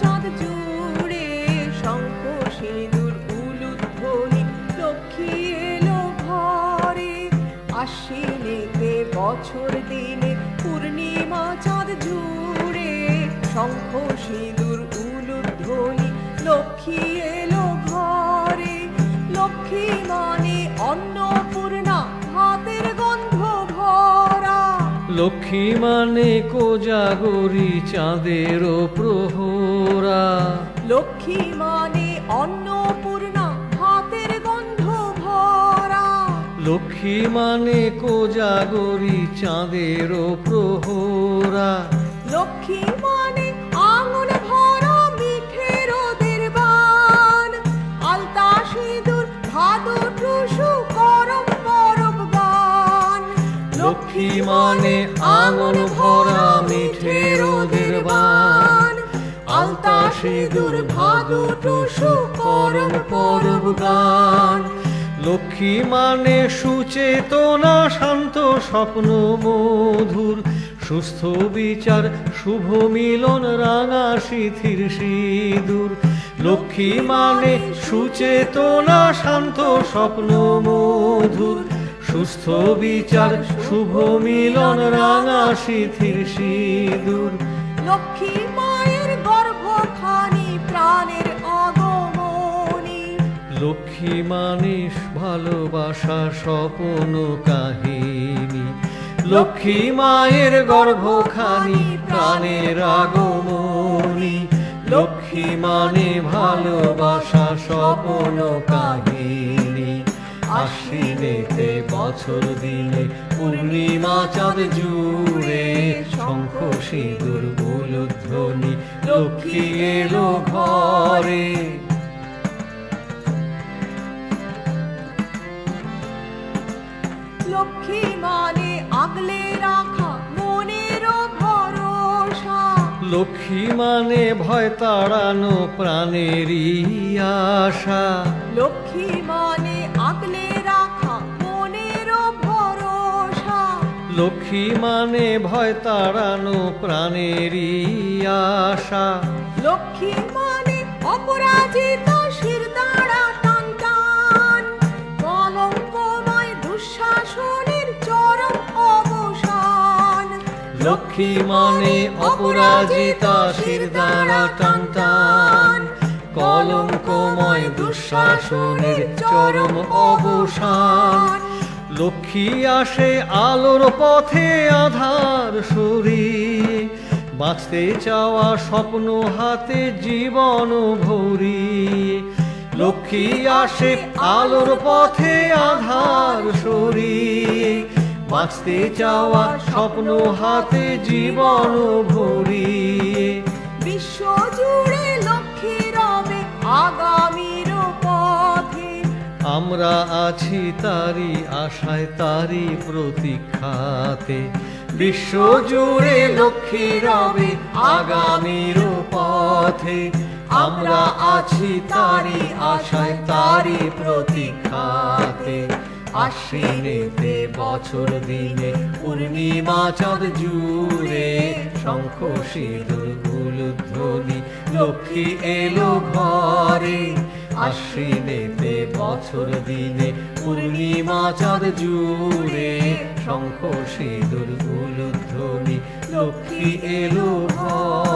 লক্ষ্মী বছর দিনে পূর্ণিমা চাঁদ জুড়ে শঙ্খ সিঁদুর উলুধ্বনি লক্ষ্মী লক্ষ্মী মানে কোজাগরি চাঁদের প্রহরা। লক্ষ্মী মানে অন্নপূর্ণা হাতের গন্ধ ভরা। লক্ষ্মী মানে কোজাগরি চাঁদের প্রহরা। লক্ষ্মী মানে লক্ষ্মী মানে আঙুল ভরা মিঠে রোদের বান। আলতা সিঁদুর, ভাদু, টুসু, করম, পরব গান। লক্ষ্মী মানে সুচেতনা, শান্ত, স্বপ্ন, মধুর। সুস্থ বিচার, শুভ মিলন, রাঙা শিথির সিঁদুর। লক্ষ্মী মানে সুচেতনা, শান্ত, স্বপ্ন, মধুর। সুস্থ বিচার শুভ মিলন রাঙা শিথির সিঁদুর। লক্ষ্মী মায়ের গর্ভখানি প্রাণের আগমনী। লক্ষ্মী মানিস ভালোবাসা স্বপন কাহিনী। লক্ষ্মী মায়ের গর্ভখানি প্রাণের আগমনী। লক্ষ্মী মানে ভালোবাসা স্বপন কাহিনী। আশ্বিনেতে বছর দিনে পূর্ণিমা চাঁদ জুড়ে শঙ্খ সিঁদুর উলুধ্বনি লক্ষ্মী এলো ঘরে। লক্ষ্মী মানে আগলে রাখা মনের ভরসা। লক্ষ্মী মানে ভয় তাড়ানো প্রাণেরই আশা। লক্ষ্মী মানে লক্ষ্মী মানে ভয় তাড়ানো প্রাণেরই আশা। লক্ষ্মী মানে অপরাজিত শির টান টান। কলঙ্কময় দুঃশাসনের চরম অবসান। লক্ষ্মী মানে অপরাজিতা শির দ্বারা টান কলঙ্কময় দুঃশাসনের চরম অবসান। লক্ষ্মী আসে আলোর পথে আধার সরিয়ে বাঁচতে চাওয়া স্বপ্ন হাতে জীবন ভরিয়ে লক্ষ্মী আসে আলোর পথে আধার সরিয়ে বাঁচতে চাওয়া স্বপ্ন হাতে জীবন ভরিয়ে বিশ্ব জুড়ে লক্ষ্মী রবে আগামীর পথে আমরা আছি তারি আশায় তারি প্রতীক্ষাতে। বিশ্ব জুড়ে লক্ষ্মী রবে আগামীর পথে। আমরা আছি তারি আশায় তারি প্রতীক্ষাতে। আশ্বিনেতে বছর দিনে পূর্ণিমা চাঁদ জুড়ে শঙ্খ সিঁদুর গুলধ্বনি লক্ষ্মী এলো ঘরে। আশ্বিনেতে বছর দিনে পূর্ণিমা চাঁদ জুড়ে শঙ্খ সিঁদুর গুলধ্বনি লক্ষ্মী এলো ঘরে।